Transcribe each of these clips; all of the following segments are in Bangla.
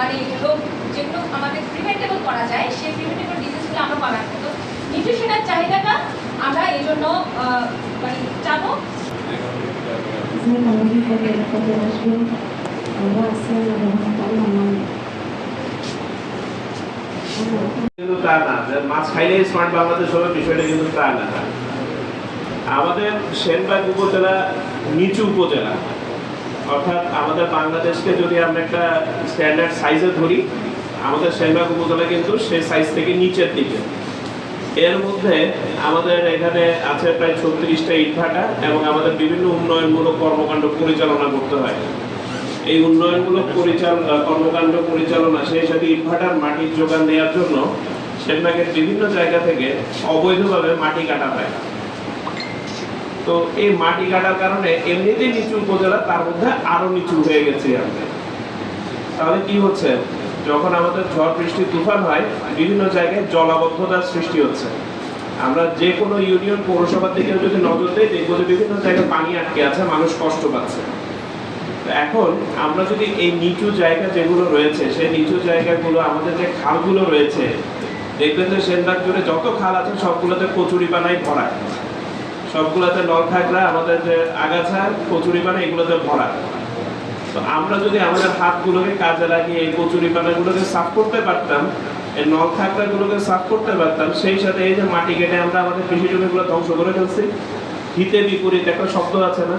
মানে রোগ যেগুলো আমাদের প্রিভেন্টেবল করা যায়, সেই প্রিভেন্টেবল ডিজিজগুলো আমরা কমাতে তো নিউট্রিশনের চাহিদাটা আমরা এই জন্য মানে চাবো আমাদের সেনবাগ উপজেলা নিচু উপজেলা। অর্থাৎ আমাদের বাংলাদেশকে যদি আমরা একটা স্ট্যান্ডার্ড সাইজে ধরি, আমাদের সেনবাগ উপজেলা কিন্তু সেই সাইজ থেকে নিচের দিকে। এর মধ্যে আমাদের এখানে আছে প্রায় ছত্রিশটা ইটভাটা এবং আমাদের বিভিন্ন উন্নয়নমূলক কর্মকাণ্ড পরিচালনা করতে হয়। এই উন্নয়নমূলক পরিচালনা কর্মকাণ্ড পরিচালনা সেই সাথে ইটভাটার মাটির যোগান দেওয়ার জন্য সেনবাগের বিভিন্ন জায়গা থেকে অবৈধভাবে মাটি কাটা হয়। তো এই মাটি কাটার কারণে এমনিতেই নিচু উপজেলা, তার মধ্যে আরও নিচু হয়ে গেছে তাহলে কি হচ্ছে? যখন আমাদের ঝড় বৃষ্টি তুফান হয়, বিভিন্ন জায়গায় জলাবদ্ধতার সৃষ্টি হচ্ছে। আমরা যে কোনো ইউনিয়ন পৌরসভার দিকে যদি নজর দিই, দেখব যে বিভিন্ন জায়গায় পানি আটকে আছে, মানুষ কষ্ট পাচ্ছে। এখন আমরা যদি এই নিচু জায়গা যেগুলো রয়েছে, সেই নিচু জায়গাগুলো, আমাদের যে খালগুলো রয়েছে, দেখবেন যে সেনবাগ জুড়ে যত খাল আছে, সবগুলোতে কচুরি পানায় ভরা সবগুলোতে নলখাগড়া আমাদের যে আগাছা, কচুরি পানা, এগুলোতে ভরা। তো আমরা যদি আমাদের হাতগুলোকে কাজে লাগিয়ে এই কচুরি পানাগুলোকে সাফ করতে পারতাম, এই নল গুলোকে সাফ করতে পারতাম, সেই সাথে এই যে মাটি কেটে আমরা আমাদের কৃষি জমিগুলো ধ্বংস করে ফেলছি। হিতে বিপরীত একটা শব্দ আছে না?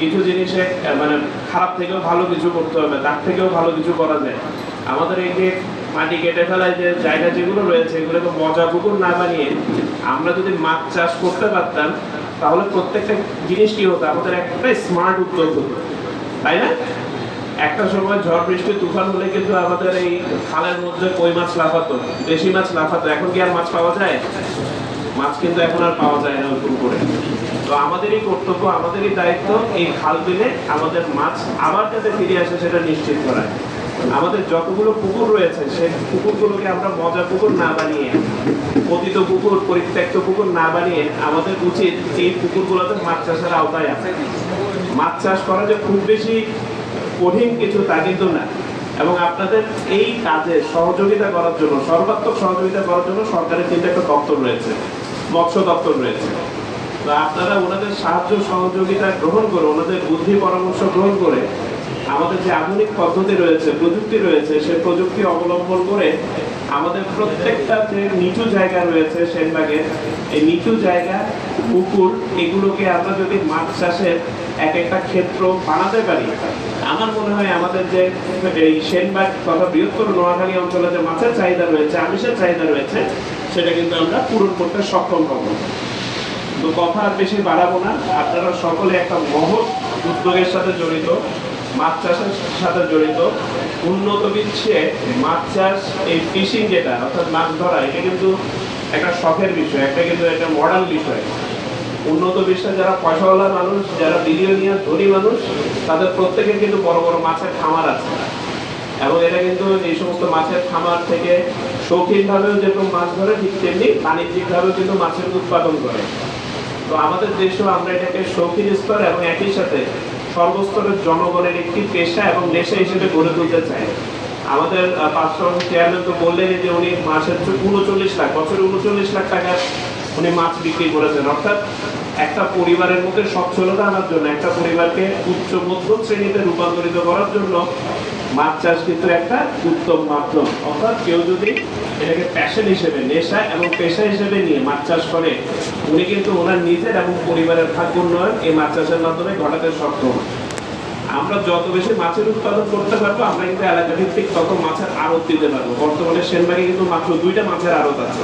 কিছু জিনিসে মানে খারাপ থেকেও ভালো কিছু করতে হবে, তার থেকেও ভালো কিছু করা যায়। আমাদের এই যে মাটি কেটে ফেলায় যে জায়গা যেগুলো রয়েছে, এগুলোকে মজা পুকুর না বানিয়ে আমরা যদি মাছ চাষ করতে পারতাম তাহলে প্রত্যেকটা জিনিস কি হতো? আমাদের একটা স্মার্ট উদ্যোগ হতো। তাই না? একটা সময় ঝড় বৃষ্টি, তুফান হলে কিন্তু আমাদের এই খালের মধ্যে কই মাছ লাফাতো, দেশি মাছ লাফাতো। এখন কি আর মাছ পাওয়া যায়? মাছ কিন্তু এখন আর পাওয়া যায় না ওরকম করে। তো আমাদেরই কর্তব্য, আমাদেরই দায়িত্ব এই খাল বিলে আমাদের মাছ আবার যাতে ফিরে আসে সেটা নিশ্চিত করা আমাদের যতগুলো পুকুর রয়েছে, সেই পুকুরগুলোকে আমরা মজা পুকুর না বানিয়ে, পতিত পুকুর, পরিত্যক্ত পুকুর না বানিয়ে আমাদের উচিত এই পুকুরগুলোতে মাছ চাষের আওতায় আছে মাছ চাষ করা যে খুব বেশি কঠিন কিছু তা কিন্তু না। এবং আপনাদের এই কাজে সহযোগিতা করার জন্য, সর্বাত্মক সহযোগিতা করার জন্য সরকারের কিন্তু একটা দপ্তর রয়েছে, মৎস্য দপ্তর রয়েছে। তো আপনারা ওনাদের সাহায্য সহযোগিতা গ্রহণ করে, ওনাদের বুদ্ধি পরামর্শ গ্রহণ করে আমাদের যে আধুনিক পদ্ধতি রয়েছে, প্রযুক্তি রয়েছে, সেই প্রযুক্তি অবলম্বন করে আমাদের প্রত্যেকটা যে নিচু জায়গা রয়েছে সেনবাগের এই নিচু জায়গা, পুকুর, এগুলোকে আমরা যদি মাছ চাষের এক একটা ক্ষেত্র বানাতে পারি, আমার মনে হয় আমাদের যে এই সেনবাগ তথা বৃহত্তর নোয়াখালী অঞ্চলে যে মাছের চাহিদা রয়েছে, আমিষের চাহিদা রয়েছে, সেটা কিন্তু আমরা পূরণ করতে সক্ষম হব। তো কথা আর বেশি বাড়াবো না, আপনারা সকলে একটা মহৎ উদ্যোগের সাথে জড়িত। মাছ চাষের সাথে জড়িত। উন্নত বিশ্বে মাছ চাষ, এই ফিশিং যেটা, অর্থাৎ মাছ ধরা, এটা কিন্তু একটা শখের বিষয়, একটা কিন্তু একটা মডার্ন বিষয়। উন্নত বিশ্বে যারা পয়সাওয়ালা মানুষ, যারা বিলিয়নিয়ার ধনী মানুষ, তাদের প্রত্যেকের কিন্তু বড় বড় মাছের খামার আছে। এবং এটা কিন্তু এই সমস্ত মাছের খামার থেকে শৌখিনভাবেও যেরকম মাছ ধরে, ঠিক তেমনি বাণিজ্যিকভাবেও কিন্তু মাছের উৎপাদন করে। তো আমাদের দেশেও আমরা এটাকে শৌখিন স্তর এবং একই সাথে সর্বস্তরের জনগণের একটি পেশা এবং নেশা হিসেবে গড়ে তুলতে চায়। আমাদের পাঁচশো চেয়ারম্যান তো বললেন যে উনি মাসের উনচল্লিশ লাখ, বছরে উনচল্লিশ লাখ টাকার উনি মাছ বিক্রি করেছেন। অর্থাৎ একটা পরিবারের মধ্যে সচ্ছলতা আনার জন্য, একটা পরিবারকে উচ্চ মধ্যম শ্রেণীতে রূপান্তরিত করার জন্য মাছ চাষ কিন্তু একটা উত্তম মাধ্যম। অর্থাৎ কেউ যদি এটাকে প্যাশন হিসেবে, নেশা এবং পেশা হিসেবে নিয়ে মাছ চাষ করে, উনি কিন্তু ওনার নিজের এবং পরিবারের ভাগ্য উন্নয়ন এই মাছ চাষের মাধ্যমে ঘটাতে সক্ষম। আমরা যত বেশি মাছের উৎপাদন করতে পারব, আমরা কিন্তু এলাকা ভিত্তিক তত মাছের আড়ত দিতে পারব। বর্তমানে সেনবাগে কিন্তু মাত্র দুইটা মাছের আড়ত আছে।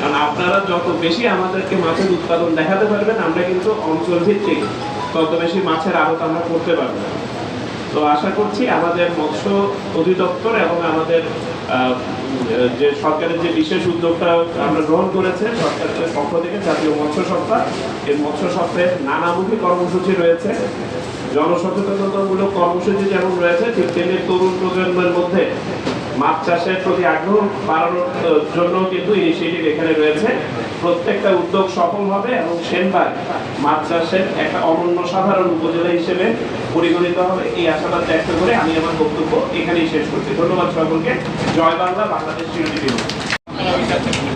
কারণ আপনারা যত বেশি আমাদেরকে মাছের উৎপাদন দেখাতে পারবেন, আমরা কিন্তু অঞ্চল ভিত্তিক তত বেশি মাছের আড়ত আমরা করতে পারব। তো আশা করছি আমাদের মৎস্য অধিদপ্তর এবং আমাদের যে সরকারের যে বিশেষ উদ্যোগটা আমরা গ্রহণ করেছে, সরকারের পক্ষ থেকে জাতীয় মৎস্য সপ্তাহ এই মৎস্য সপ্তাহে নানামুখী কর্মসূচি রয়েছে। জনসচেতনতামূলক কর্মসূচি যেমন রয়েছে, ঠিক তেমনি তরুণ প্রজন্মের মধ্যে মাছ চাষের প্রতি আগ্রহ বাড়ানোর জন্য কিন্তু ইনিশিয়েটিভ এখানে রয়েছে। প্রত্যেকটা উদ্যোগ সফল হবে এবং সেনবার মাছ চাষের একটা অনন্য সাধারণ উপজেলা হিসেবে পরিগণিত হবে এই আশাটা ব্যক্ত করে আমি আমার বক্তব্য এখানেই শেষ করছি। ধন্যবাদ সকলকে। জয় বাংলা, বাংলাদেশ হোক।